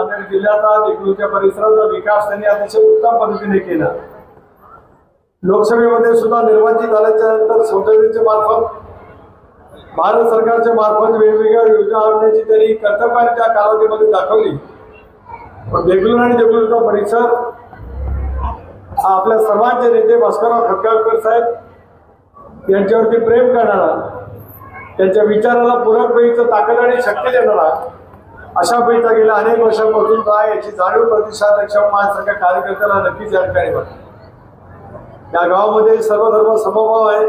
नांदेड जिल्ह्याचा देगलूरच्या परिसराचा विकास त्यांनी अतिशय उत्तम पद्धतीने केला. लोकसभेमध्ये सुद्धा निर्वाचित झाल्याच्यानंतर संसदेच्या मार्फत भारत सरकारच्या मार्फत वेगवेगळ्या योजना आणण्याची त्यांनी कर्तव्याने त्या कालावधीमध्ये दाखवली. पण देगलूर आणि देगलूरचा परिसर हा आपल्या सर्वांचे नेते भास्करराव खतगावकर साहेब यांच्यावरती प्रेम करणारा त्यांच्या विचाराला पूरक वेळीचं ताकद आणि शक्य देणारा अशा पैसा गेल्या अनेक वर्षांपासून काय याची जाणीव प्रतिसाद माझ्यासारख्या कार्यकर्त्याला नक्कीच या ठिकाणी वाटते या गावामध्ये सर्व धर्म समभाव आहे.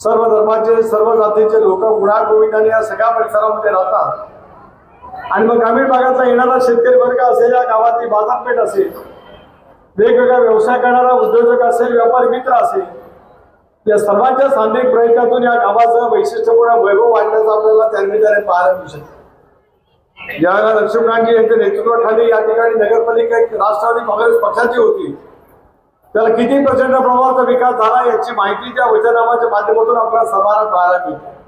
सर्व धर्माचे सर्व जातीचे लोक गुणा गोविंदाने या सगळ्या परिसरामध्ये राहतात. आणि मग ग्रामीण भागातला येणारा शेतकरी वर्ग असेल या गावातली बाजारपेठ असेल वेगवेगळा व्यवसाय करणारा उद्योजक असेल व्यापारी मित्र असेल या सर्वांच्या सांधिक प्रयत्नातून या गावाचं वैशिष्ट्यपूर्ण वैभव वाढण्याचं आपल्याला त्यांनी त्याने पाहायला मिळू शकतो. ज्यावेळेला लक्ष्मीकांतजी यांच्या नेतृत्वाखाली या ठिकाणी नगरपालिका राष्ट्रवादी काँग्रेस पक्षाची होती. त्याला किती प्रचंड प्रमाणाचा विकास झाला याची माहिती त्या वचनामाच्या माध्यमातून आपल्याला समाजात पाहायला मिळते.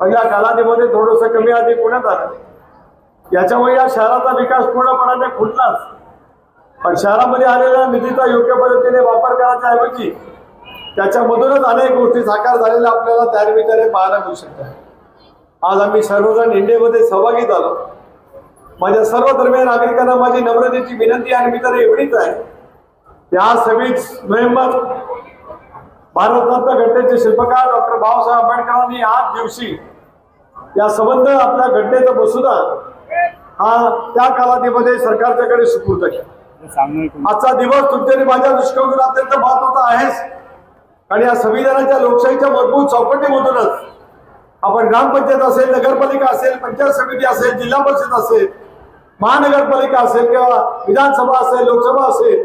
पहिल्या कालावधीमध्ये थोडंसं कमी अधिक पुण्यात आलं याच्यामुळे या शहराचा विकास पूर्णपणाने खुंटलाच पण शहरामध्ये आलेल्या निधीचा योग्य पद्धतीने वापर करायच्या ऐवजी त्याच्यामधूनच अनेक गोष्टी साकार झालेल्या आपल्याला त्यानिमित्ताने पाहायला मिळू शकतात. आज आम्ही सर्वजण इंडियामध्ये सहभागी झालो. माझ्या सर्व दरम्यान नागरिकांना माझी नम्रतेची विनंती आणि मी तर एवढीच आहे. या सव्वीस नोव्हेंबर भारतरत्न घटनेचे शिल्पकार डॉक्टर बाबासाहेब आंबेडकरांनी आज दिवशी या संबंध आपल्या घटनेचा मसुदा हा त्या कालावधीमध्ये सरकारच्याकडे सुपूर्द केला. आजचा दिवस तुमच्या माझ्या दृष्टिकोनातून अत्यंत महत्त्वाचा आहेच. आणि या संविधानाच्या लोकशाहीच्या मजबूत चौकटीमधूनच आपण ग्रामपंचायत असेल नगरपालिका असेल पंचायत समिती असेल जिल्हा परिषद असेल महानगरपालिका असेल किंवा विधानसभा असेल लोकसभा असेल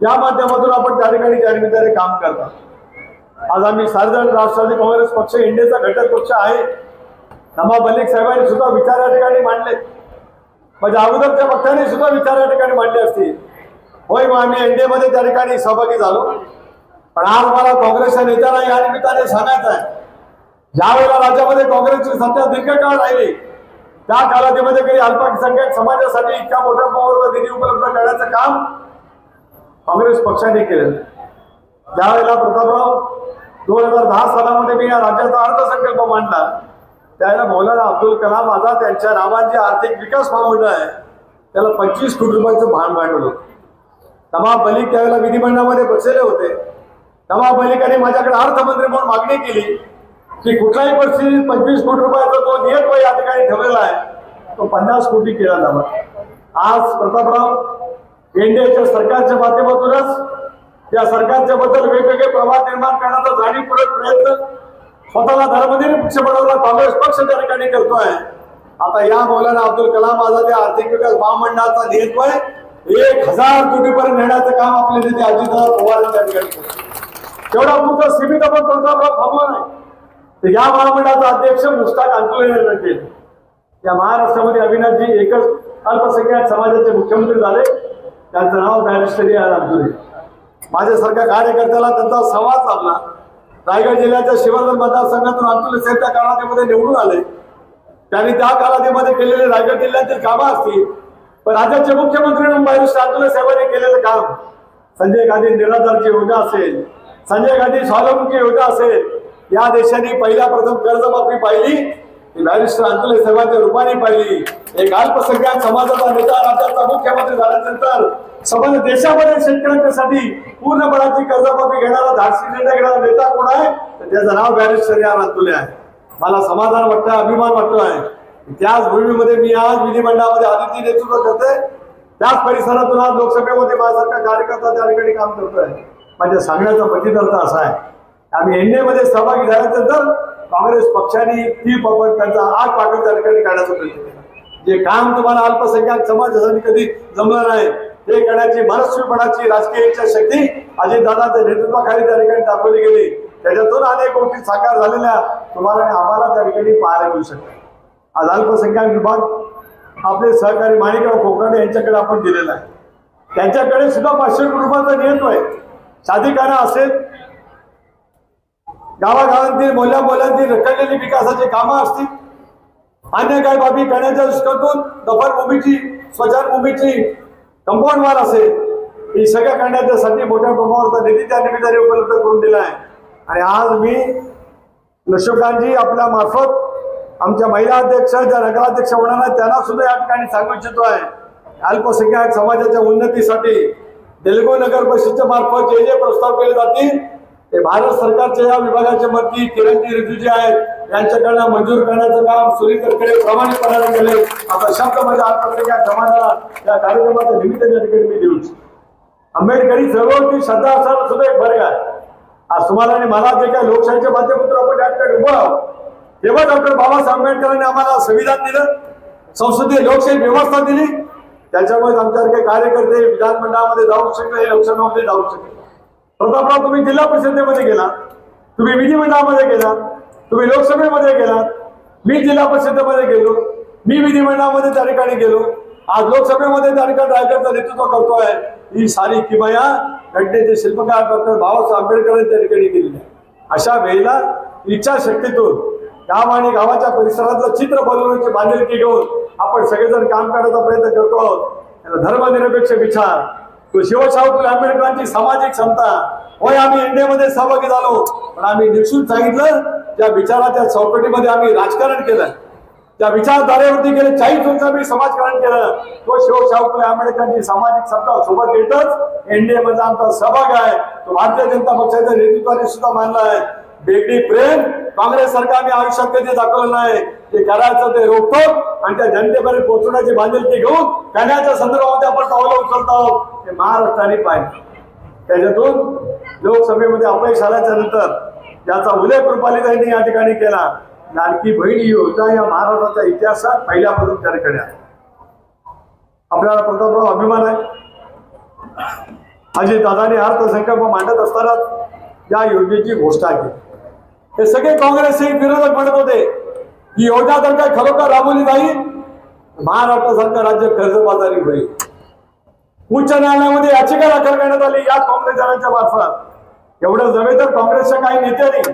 या माध्यमातून आपण त्या ठिकाणी त्या निमित्ताने काम करतात. आज आम्ही साधारण राष्ट्रवादी काँग्रेस पक्ष इंडियाचा घटक पक्ष आहे. नमा मलिक साहेबांनी सुद्धा विचार या ठिकाणी मांडले. माझ्या अगोदरच्या पक्षाने सुद्धा विचार या ठिकाणी मांडले असतील. होय मग आम्ही एनडीएमध्ये त्या ठिकाणी सहभागी झालो. पण आज मला काँग्रेसच्या नेत्याला या निमित्ताने सांगायचं आहे. ज्या वेळेला राज्यामध्ये काँग्रेसची सत्ता दीर्घकाळ राहिली त्या कालावधीमध्ये काही अल्पसंख्याक समाजासाठी इतक्या मोठ्या प्रमाणावर निधी उपलब्ध करण्याचं काम काँग्रेस पक्षाने केलं. ज्यावेळेला प्रतापराव दोन हजार दहा सालामध्ये मी या राज्याचा अर्थसंकल्प मांडला त्यावेळेला मौलाना अब्दुल कलाम आझाद यांच्या नावाचे आर्थिक विकास महामंडळ आहे त्याला पंचवीस कोटी रुपयाचं भान मांडलं होतं. तमाम मलिक त्यावेळेला विधिमंडळामध्ये बसलेले होते. तमाम मलिकाने माझ्याकडे अर्थमंत्री म्हणून मागणी केली. की कुठल्याही परिस्थितीत पंचवीस कोटी रुपयाचा तो नियत या ठिकाणी ठेवलेला आहे तो पन्नास कोटी केला जावा आज प्रतापराव एनडीएच्या सरकारच्या माध्यमातूनच या सरकारच्या बद्दल वेगवेगळे प्रवाह निर्माण करण्याचा जाणीवपूर्वक प्रयत्न स्वतःला धर्मनिरपेक्ष बनवला काँग्रेस पक्ष त्या ठिकाणी करतोय. आता या मौलाना अब्दुल कलाम आझाद या आर्थिक विकास महामंडळाचा आहे. एक हजार कोटीपर्यंत नेण्याचं काम आपले नेते अजितदादा पवार त्या ठिकाणी तेवढा पुरतं सीमित आपण प्रतापराव थांबलो नाही तर या महामंडळाचा अध्यक्ष मुस्ताक अंकुले यांना केलं. या महाराष्ट्रामध्ये अविनाशजी एकच अल्पसंख्याक समाजाचे मुख्यमंत्री झाले. त्यांचं नाव बॅरिस्टरी आर अब्दुले. माझ्यासारख्या कार्यकर्त्याला त्यांचा संवाद साधला. रायगड जिल्ह्याच्या शिवधन मतदारसंघातून अंतुले साहेब त्या कालावधीमध्ये निवडून आले. त्यांनी त्या कालावधीमध्ये केलेले रायगड जिल्ह्यातील कामं असतील पण राज्याचे मुख्यमंत्री म्हणून बॅरिस्टर अंतुले साहेबांनी केलेलं काम. संजय गांधी निराधारची योजना असेल संजय गांधी स्वावलंबीची योजना असेल या देशाने पहिल्या प्रथम कर्जमाफी पाहिली. ती बॅरिस्टर अंतुले साहेबांच्या रूपाने पाहिली. एक अल्पसंख्याक समाजाचा नेता राज्याचा मुख्यमंत्री झाल्यानंतर समज देशामध्ये शेतकऱ्यांच्यासाठी पूर्णपणाची कर्जमाफी घेणारा धाडसी निर्णय घेणारा नेता कोण आहे? तर त्याचं नाव बॅरिस्टर या अंतुले आहे. मला समाधान वाटतं अभिमान वाटतोय त्याच भूमीमध्ये मी आज विधिमंडळामध्ये आदिती नेतृत्व करते त्याच परिसरातून आज लोकसभेमध्ये माझ्यासारखा कार्यकर्ता त्या ठिकाणी काम करतोय. माझ्या सांगण्याचा प्रतिदर्थ असा आहे. आम्ही एनडीए मध्ये सहभागी झाल्यानंतर काँग्रेस पक्षाने ती पकड त्यांचा आग पाकड त्या ठिकाणी काढायचा प्रयत्न केला. जे काम तुम्हाला अल्पसंख्याक समाजासाठी कधी जमलं नाही ते करण्याची मनस्वीपणाची राजकीय इच्छा शक्ती अजितदादाच्या नेतृत्वाखाली त्या ठिकाणी दाखवली गेली. त्याच्यातून अनेक गोष्टी साकार झालेल्या तुम्हाला आणि आम्हाला त्या ठिकाणी पाहायला मिळू शकतात. आज अल्पसंख्याक विभाग आपले सहकारी माणिकराव कोकणे यांच्याकडे आपण दिलेला आहे. त्यांच्याकडे सुद्धा पाचशे कुटुंबाचा नियंत्रण आहे. साधिकारा असेल गावागावांतील मोल्या मोल्यांतील रखडलेली विकासाची कामं असतील. अन्य काही बाबी करण्याच्या दृष्टीतून दफनभूमीची स्मशानभूमीची कंपाऊंड वाल असेल ही सगळ्या करण्याच्यासाठी मोठ्या प्रमाणावर निधी त्या निमित्ताने उपलब्ध करून दिला आहे. आणि आज मी लक्ष्मीकांतजी आपल्या मार्फत आमच्या महिला अध्यक्ष ज्या नगराध्यक्ष होणार आहेत त्यांना सुद्धा या ठिकाणी सांगू इच्छितो आहे. अल्पसंख्याक समाजाच्या उन्नतीसाठी तेलगू नगर परिषदेच्या मार्फत जे जे प्रस्ताव केले जातील ते भारत सरकारच्या या विभागाचे मंत्री किरणजी रिजिजू जे आहेत यांच्याकडनं मंजूर करण्याचं काम सुनील तटकरे प्रामाणिकपणाने केले. असा शब्द माझ्या अल्पसंख्याक समाजाला या कार्यक्रमाच्या निमित्ताने या ठिकाणी मी देऊ आंबेडकरी चळवळची श्रद्धा असणारा सुद्धा एक वर्ग आहे. आज तुम्हाला आणि मला जे काही लोकशाहीचे माध्यमातून आपण या ठिकाणी उभं आहोत तेव्हा डॉक्टर बाबासाहेब आंबेडकरांनी आम्हाला संविधान दिलं संसदीय लोकशाही व्यवस्था दिली. त्याच्यामुळे आमच्यासारखे कार्यकर्ते विधानमंडळामध्ये जाऊ शकले लोकसभेमध्ये जाऊ शकले. प्रतापराव तुम्ही जिल्हा परिषदेमध्ये गेला तुम्ही विधिमंडळामध्ये गेला तुम्ही लोकसभेमध्ये गेलात. मी जिल्हा परिषदेमध्ये गेलो. मी विधिमंडळामध्ये त्या ठिकाणी गेलो. आज लोकसभेमध्ये त्या ठिकाणी रायगडचं नेतृत्व करतोय. ही सारी किमया घटनेचे शिल्पकार डॉक्टर बाबासाहेब आंबेडकरांनी त्या ठिकाणी केलेली आहे. अशा वेळेला इच्छाशक्तीतून गाव आणि गावाच्या परिसराचं चित्र बनवण्याची बांधिलकी घेऊन आपण सगळेजण काम करण्याचा प्रयत्न करतो आहोत. धर्मनिरपेक्ष विचार. शिवशाहू आंबेडकरांची सामाजिक क्षमता होय आम्ही इंडियामध्ये सहभागी झालो पण आम्ही निश्चित सांगितलं त्या विचाराच्या चौकटीमध्ये आम्ही राजकारण केलं त्या विचारधारेवरती गेले चाळीस वर्ष आम्ही समाजकारण केलं तो शिवशाहू फुले आंबेडकरांची सामाजिक क्षमता सोबत घेतच एनडीएमध्ये आमचा सहभाग आहे. तो भारतीय जनता पक्षाच्या नेतृत्वाने सुद्धा मानला आहे. वेगळी प्रेम काँग्रेस सरकारने आयुष्यात कधी दाखवलं नाही. ते करायचं ते रोखतो आणि त्या जनतेपर्यंत पोहोचवण्याची बांधिलकी घेऊन करण्याच्या संदर्भामध्ये आपण पावलं उचलत. आहोत हे महाराष्ट्राने पाहिजे त्याच्यातून लोकसभेमध्ये अपयश आल्याच्यानंतर त्याचा उल्लेख रुपालीताईंनी या ठिकाणी केला. लाडकी बहीण ही योजना या महाराष्ट्राच्या इतिहासात पहिल्यापासून त्या ठिकाणी आपल्याला प्रतापराव अभिमान आहे. अजित दादाने अर्थसंकल्प मांडत असताना या योजनेची घोषणा केली. हे सगळे काँग्रेसचे विरोधक म्हणत होते ही योजना जर काय खरोखर राबवली नाही? महाराष्ट्रासारखं राज्य कर्जबाजारी होईल. उच्च न्यायालयामध्ये याचिका दाखल करण्यात आली या काँग्रेसच्या मार्फत. एवढं नव्हे तर काँग्रेसच्या काही नेत्यांनी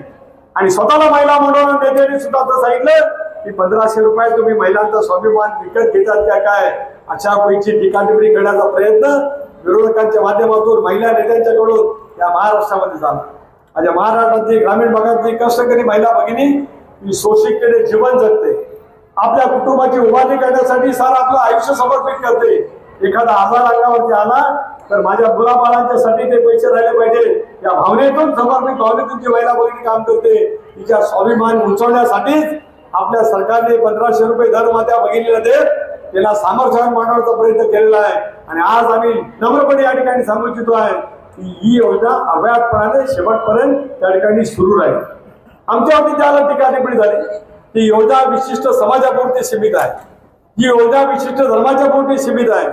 आणि स्वतःला महिला मंडळ नेत्यांनी सुद्धा असं सांगितलं की पंधराशे रुपये तुम्ही महिलांचा स्वाभिमान विकत घेतात त्या काय? अशा पैकी टीका टिप्पणी करण्याचा प्रयत्न विरोधकांच्या माध्यमातून महिला नेत्यांच्याकडून या महाराष्ट्रामध्ये झाला. माझ्या महाराष्ट्रातली ग्रामीण भागातली कष्टकरी महिला भगिनी ही शोषिततेने जीवन जगते. आपल्या कुटुंबाची उभारणी करण्यासाठी सारा आपलं आयुष्य समर्पित करते. एखादा आजार अंगावरती आला तर माझ्या मुलाबाळांच्यासाठी ते पैसे राहिले पाहिजे. या भावनेतून समर्पित भावनेतून जी महिला भगिनी काम करते. तिच्या स्वाभिमान उंचवण्यासाठीच आपल्या सरकारने पंधराशे रुपये दर माझ्या भगिनीला देत त्याला सामर्थ्याने मांडवण्याचा प्रयत्न केलेला आहे. आणि आज आम्ही नम्रपणे या ठिकाणी सांगू इच्छितो आहे. ही योजना अव्याहतपणाने शेवटपर्यंत त्या ठिकाणी सुरू राहील. आमच्यावरती त्याला टीका टिप्पणी झाली ही योजना विशिष्ट समाजापुरती सीमित आहे. ही योजना विशिष्ट धर्माच्या पुरती सीमित आहे.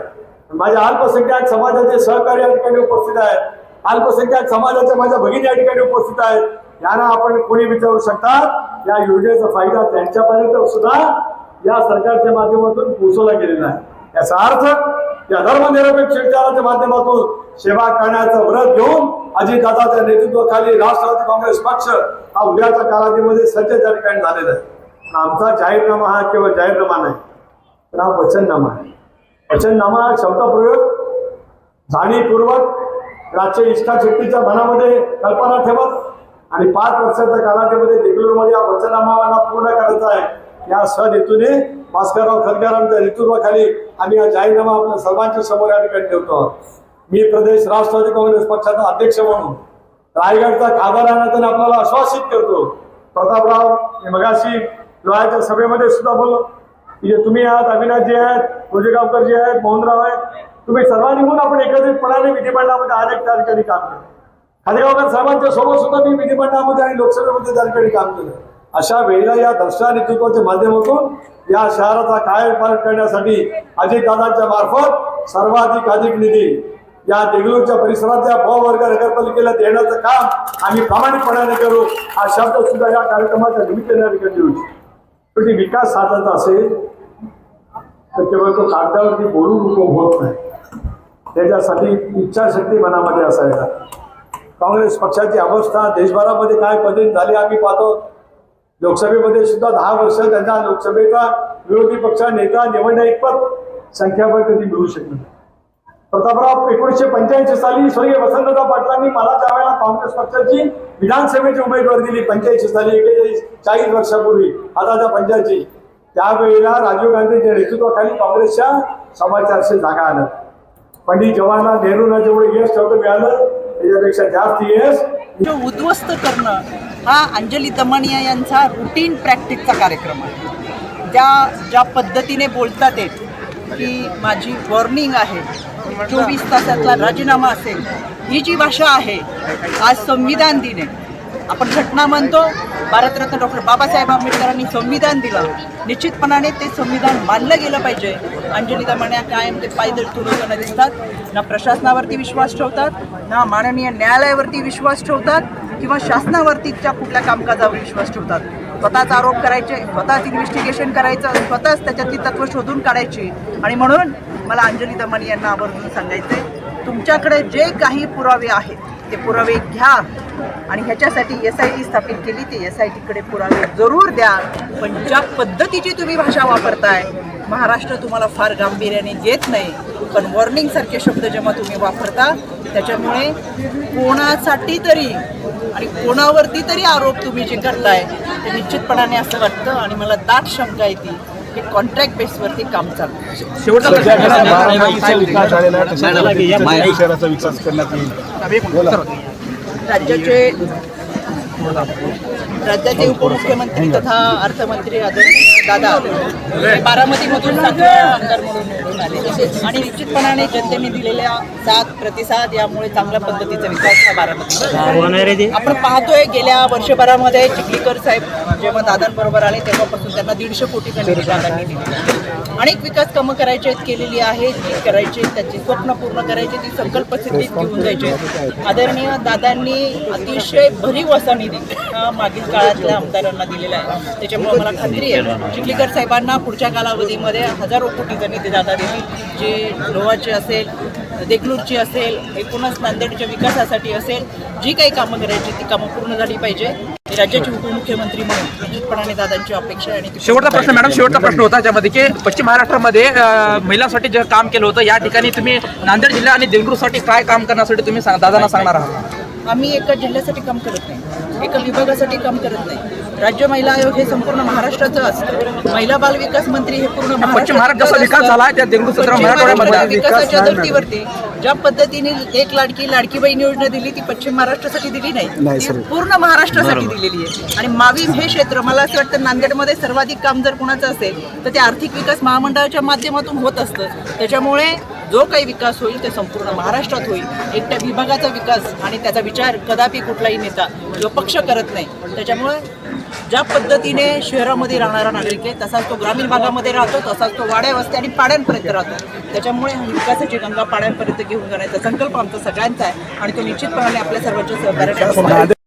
माझ्या अल्पसंख्याक समाजाचे सहकारी या ठिकाणी उपस्थित आहेत. अल्पसंख्याक समाजाच्या माझ्या भगिनी या ठिकाणी उपस्थित आहेत. यांना आपण कोणी विचारू शकता या योजनेचा फायदा त्यांच्यापर्यंत सुद्धा या सरकारच्या माध्यमातून पोहोचवला गेलेला आहे. याचा अर्थ या धर्मनिरपेक्ष विचाराच्या माध्यमातून सेवा करण्याचं व्रत घेऊन अजितदादाच्या नेतृत्वाखाली राष्ट्रवादी काँग्रेस पक्ष हा उद्याच्या कालावधीमध्ये सज्ज त्या ठिकाणी झालेला आहे. आमचा जाहीरनामा हा केवळ जाहीरनामा नाही तर हा वचननामा आहे. वचननामा हा शब्दप्रयोग जाणीवपूर्वक राज्य इष्टाशक्तीच्या मनामध्ये कल्पना ठेवत आणि पाच वर्षाच्या कालावधीमध्ये देगलूरमध्ये हा वचननामाला पूर्ण करायचा आहे. या सहेतूने भास्करराव खतगारांच्या नेतृत्वाखाली आम्ही हा जाहीरनामा आपल्या सर्वांच्या समोर या ठिकाणी ठेवतो आहोत. मी प्रदेश राष्ट्रवादी काँग्रेस पक्षाचा अध्यक्ष म्हणून रायगडचा खासदार राहण्याचं आपल्याला आश्वासित करतो. प्रतापराव मगाशी लोहाच्या सभेमध्ये सुद्धा बोललो. की तुम्ही आहात अविनाशजी आहेत पूजेगावकरजी आहेत मोहनराव आहेत तुम्ही सर्वांनी म्हणून आपण एकत्रितपणाने विधिमंडळामध्ये अनेक त्या ठिकाणी काम केलं. खादेगावकर साहेबांच्या सोबत सुद्धा मी विधिमंडळामध्ये आणि लोकसभेमध्ये त्या ठिकाणी काम केलं. अशा वेळेला या दर्शा नेतृत्वाच्या माध्यमातून या शहराचा कायपालट करण्यासाठी अजितदादांच्या मार्फत सर्वाधिक अधिक निधी या देगलूरच्या परिसरातल्या ब वर्ग नगरपालिकेला देण्याचं काम आम्ही प्रामाणिकपणाने करू हा शब्द सुद्धा या कार्यक्रमाच्या निमित्ताने या ठिकाणी देऊ पण ती विकास साधायचा असेल तर केवळ तो कागदावरती बोलून उपयोग होत नाही. त्याच्यासाठी इच्छाशक्ती मनामध्ये असायला. काँग्रेस पक्षाची अवस्था देशभरामध्ये काय पद्धत झाली आम्ही पाहतो. लोकसभेमध्ये सुद्धा दहा वर्ष त्यांना लोकसभेचा विरोधी पक्ष नेता निवडण्या इतपत संख्याबळ कधी मिळू शकलं नाही. प्रतापराव एकोणीसशे पंच्याऐंशी साली स्वर्गीय वसंतदा पाटलांनी मला त्यावेळेला काँग्रेस पक्षाची विधानसभेची उमेदवारी दिली पंच्याऐंशी साली एकेचाळीस चाळीस वर्षापूर्वी आताच्या पंच्याऐंशी. त्यावेळेला राजीव गांधींच्या नेतृत्वाखाली काँग्रेसच्या सव्वा चारशे जागा आल्या. पंडित जवाहरलाल नेहरूंना जेवढे यश ठेवतं मिळालं त्याच्यापेक्षा जास्त यश उद्ध्वस्त करणं हा अंजली दमानिया यांचा रुटीन प्रॅक्टिसचा कार्यक्रम आहे. त्या ज्या पद्धतीने बोलतात ते की माझी वॉर्निंग आहे. चोवीस तासातला राजीनामा असेल ही जी भाषा आहे आज संविधान दिन. आहे आपण घटना म्हणतो भारतरत्न डॉक्टर बाबासाहेब आंबेडकरांनी संविधान दिलं. निश्चितपणाने ते संविधान मानलं गेलं पाहिजे. अंजली दमाण्या कायम ते पायदळ तुरवताना दिसतात. ना प्रशासनावरती विश्वास ठेवतात ना माननीय न्यायालयावरती विश्वास ठेवतात किंवा शासनावरतीच्या कुठल्या कामकाजावर विश्वास ठेवतात. स्वतःच आरोप करायचे स्वतःच इन्व्हेस्टिगेशन करायचं स्वतःच त्याच्यातली तत्व शोधून काढायची. आणि म्हणून मला अंजली दमानी यांना आवर्जून सांगायचंय तुमच्याकडे जे काही पुरावे आहेत ते पुरावे घ्या. आणि ह्याच्यासाठी एस आय टी स्थापित केली ते एस आय टीकडे पुरावे जरूर द्या. पण ज्या पद्धतीची तुम्ही भाषा वापरताय महाराष्ट्र तुम्हाला फार गांभीर्याने घेत नाही. पण वॉर्निंगसारखे शब्द जेव्हा तुम्ही वापरता त्याच्यामुळे कोणासाठी तरी आणि कोणावरती तरी आरोप तुम्ही जे करताय ते निश्चितपणाने असं वाटतं आणि मला दाट शंका येते की कॉन्ट्रॅक्ट बेसवरती काम चालतं. विकास करण्यात येईल? राज्याचे राज्याचे उपमुख्यमंत्री तथा अर्थमंत्री आदरणीय दादा. बारामतीमधून आमदार म्हणून निवडून आले. आणि निश्चितपणाने जनतेने दिलेल्या साथ प्रतिसाद यामुळे चांगल्या पद्धतीचा विकास हा बारामती आपण पाहतोय गेल्या वर्षभरामध्ये चिखलीकर साहेब जेव्हा दादांबरोबर आले तेव्हापासून त्यांना दीडशे कोटीचा निधी दादांनी दिली. अनेक विकास कामं करायची आहेत केलेली आहेत. जी करायची आहेत, त्याची स्वप्न पूर्ण करायची ती संकल्प सिद्धीत घेऊन जायचे आदरणीय दादांनी अतिशय भरीव असा निधी हा मागील काळातल्या आमदारांना दिलेला आहे. त्याच्यामुळे मला खात्री आहे चिखलीकर साहेबांना पुढच्या कालावधीमध्ये हजारो कोटीचा निधी दादा देतील. जे लोहाचे असेल देगलूरची असेल एकूणच नांदेडच्या विकासासाठी असेल जी काही कामं करायची ती कामं पूर्ण झाली पाहिजे. राज्याचे उपमुख्यमंत्री म्हणून निश्चितपणाने दादांची अपेक्षा आणि शेवटचा प्रश्न मॅडम शेवटचा प्रश्न होता ज्यामध्ये की पश्चिम महाराष्ट्रामध्ये महिलांसाठी जे काम केलं होतं या ठिकाणी तुम्ही नांदेड जिल्हा आणि देगलूरसाठी काय काम करण्यासाठी तुम्ही सांग- दादांना सांगणार आहात? आम्ही एका जिल्ह्यासाठी काम करत नाही एका विभागासाठी काम करत नाही. राज्य महिला आयोग हे संपूर्ण महाराष्ट्राचं असतं. महिला बाल विकास मंत्री हे पूर्ण पश्चिम महाराष्ट्राचं विकास. झाला त्या देगलूर सत्र मराठवाड्यामध्ये विकासाच्या धर्तीवरती ज्या पद्धतीने एक लाडकी लाडकी बहीण योजना दिली ती पश्चिम महाराष्ट्रासाठी दिली नाही. ती पूर्ण महाराष्ट्रासाठी दिलेली आहे. आणि मावीम हे क्षेत्र मला असं वाटतं नांदेडमध्ये सर्वाधिक काम जर कुणाचं असेल तर ते आर्थिक विकास महामंडळाच्या माध्यमातून होत असतं. त्याच्यामुळे जो काही विकास होईल ते संपूर्ण महाराष्ट्रात होईल. एकट्या विभागाचा विकास आणि त्याचा विचार कदापि कुठलाही नेता किंवा पक्ष करत नाही त्याच्यामुळे ज्या पद्धतीने शहरामध्ये राहणारा नागरिक आहे तसाच तो ग्रामीण भागामध्ये राहतो तसाच तो वाड्या वस्ती आणि पाड्यांपर्यंत राहतो त्याच्यामुळे विकासाची गंगा पाड्यांपर्यंत घेऊन जाण्याचा संकल्प आमचा सगळ्यांचा आहे आणि तो निश्चितपणाने आपल्या सर्वांच्या सहकार्याने.